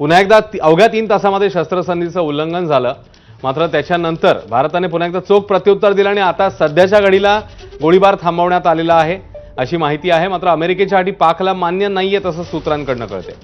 पुन्हा एकदा ती- अवघ्या तीन तासामध्ये शस्त्रसंधीचं उल्लंघन झालं. मात्र त्याच्यानंतर भारताने पुन्हा एकदा चोख प्रत्युत्तर दिलं आणि आता सध्याच्या घडीला गोळीबार थांबवण्यात आलेला आहे अशी माहिती आहे. मात्र अमेरिकेच्या अटी पाकला मान्य आहे तसं सूत्रांकडनं कळते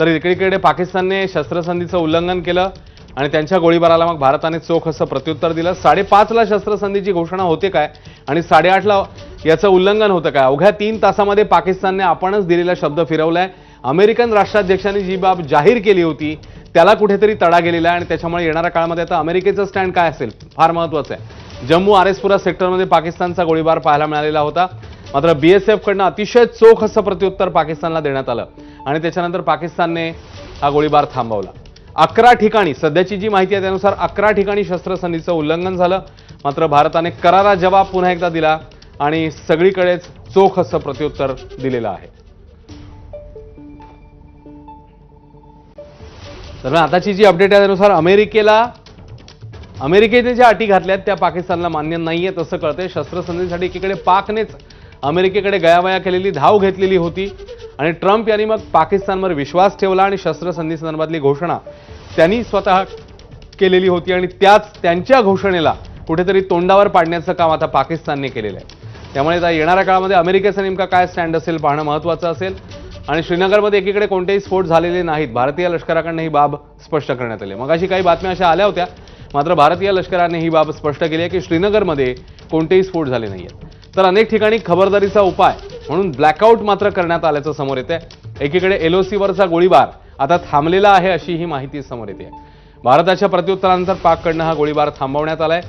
तर इकडे पाकिस्तानने शस्त्रसंधीचं उल्लंघन केलं आणि त्यांच्या गोळीबाराला मग भारताने चोख असं प्रत्युत्तर दिलं. साडेपाचला शस्त्रसंधीची घोषणा होते काय आणि साडेआठला याचं उल्लंघन होतं काय? अवघ्या तीन तासामध्ये पाकिस्तानने आपणच दिलेला शब्द फिरवलाय. अमेरिकन राष्ट्राध्यक्षांनी जी बाब जाहीर केली होती त्याला कुठेतरी तडा गेलेला आहे आणि त्याच्यामुळे येणाऱ्या काळामध्ये आता अमेरिकेचं स्टँड काय असेल? फार महत्वाचं आहे. जम्मू आरेसपुरा सेक्टरमध्ये पाकिस्तानचा गोळीबार पाहायला मिळालेला होता. मात्र बीएसएफकडनं अतिशय चोख असं प्रत्युत्तर पाकिस्तानला देण्यात आलं आणि त्याच्यानंतर पाकिस्तानने हा गोळीबार थांबवला. अकरा ठिकाणी सध्याची जी माहिती आहे त्यानुसार अकरा ठिकाणी शस्त्रसंधीचं उल्लंघन झालं. मात्र भारताने करारा जवाब पुन्हा एकदा दिला आणि सगळीकडेच चोख असं प्रत्युत्तर दिलेलं आहे. दरम्यान आताची जी अपडेट आहे त्यानुसार अमेरिकेला अमेरिकेने ज्या अटी घातल्यात त्या पाकिस्तानला मान्य नाहीये तसं कळतंय. शस्त्रसंधीसाठी एकीकडे पाकनेच अमेरिकेकडे गयावया केलेली धाव घेतलेली होती. आणि ट्रम्प यांनी मग पाकिस्तानवर विश्वास ठेवला आणि शस्त्रसंधी संदर्भातली घोषणा त्यांनी स्वतः केलेली होती आणि त्याच त्यांच्या घोषणेला कुठेतरी तोंडावर पाडण्याचं काम आता पाकिस्तानने केलेलं आहे. त्यामुळे आता येणाऱ्या काळामध्ये अमेरिकेचा नेमका काय स्टँड असेल पाहणं महत्त्वाचं असेल. आणि श्रीनगरमध्ये एकीकडे कोणतेही स्फोट झालेले नाहीत. भारतीय लष्कराकडनं ही बाब स्पष्ट करण्यात आली. मग अशी काही बातम्या अशा आल्या होत्या मात्र भारतीय लष्कराने ही बाब स्पष्ट केली आहे की श्रीनगरमध्ये कोणतेही स्फोट झाले नाही आहेत तर अनेक ठिकाणी खबरदारीचा उपाय म्हणून ब्लॅकआउट मात्र करण्यात आल्याचं समोर येते एकीकडे एलओसीवरचा गोळीबार आता थांबलेला आहे अशी ही माहिती समोर येते. भारताच्या प्रत्युत्तरानंतर पाककडनं हा गोळीबार थांबवण्यात आलाय.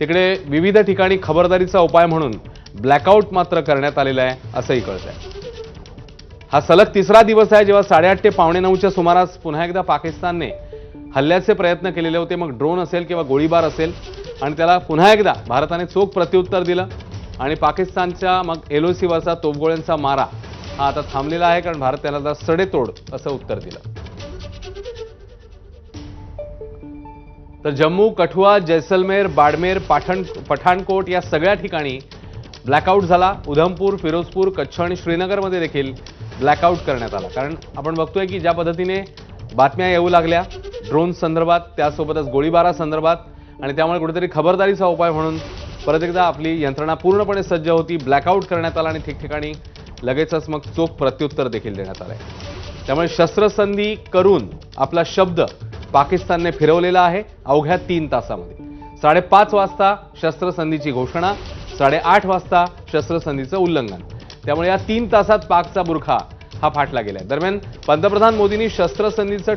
तिकडे विविध ठिकाणी खबरदारीचा उपाय म्हणून ब्लॅकआउट मात्र करण्यात आलेला आहे असंही कळतंय. हा सलग तिसरा दिवस आहे जेव्हा साडेआठ ते पावणे नऊच्या सुमारास पुन्हा एकदा पाकिस्तानने हल्ल्याचे प्रयत्न केलेले होते. मग ड्रोन असेल किंवा गोळीबार असेल आणि त्याला पुन्हा एकदा भारताने चोख प्रत्युत्तर दिलं आणि पाकिस्तानच्या मग एलओसीवरचा तोफगोळ्यांचा मारा हा आता थांबलेला आहे कारण भारत त्याला सडेतोड असं उत्तर दिलं. तर जम्मू कठुआ जैसलमेर बाडमेर पाठण पठाणकोट या सगळ्या ठिकाणी ब्लॅकआउट झाला. उधमपूर फिरोजपूर कच्छ आणि श्रीनगरमध्ये देखील ब्लॅकआउट करण्यात आला. कारण आपण बघतोय की ज्या पद्धतीने बातम्या येऊ लागल्या ड्रोन संदर्भात त्यासोबतच गोळीबारासंदर्भात आणि त्यामुळे कुठेतरी खबरदारीचा उपाय म्हणून परत एकदा आपली यंत्रणा पूर्णपणे सज्ज होती ब्लॅकआउट करण्यात आला आणि ठिकठिकाणी लगेचच मग चोख प्रत्युत्तर देखील देण्यात आलं त्यामुळे शस्त्रसंधी करून आपला शब्द पाकिस्तानने फिरवलेला आहे अवघ्या तीन तासामध्ये. साडेपाच वाजता शस्त्रसंधीची घोषणा साडेआठ वाजता शस्त्रसंधीचं उल्लंघन. त्यामुळे या तीन तासात पाकचा बुरखा हा फाटला गेलाय. दरम्यान पंतप्रधान मोदींनी शस्त्रसंधीचं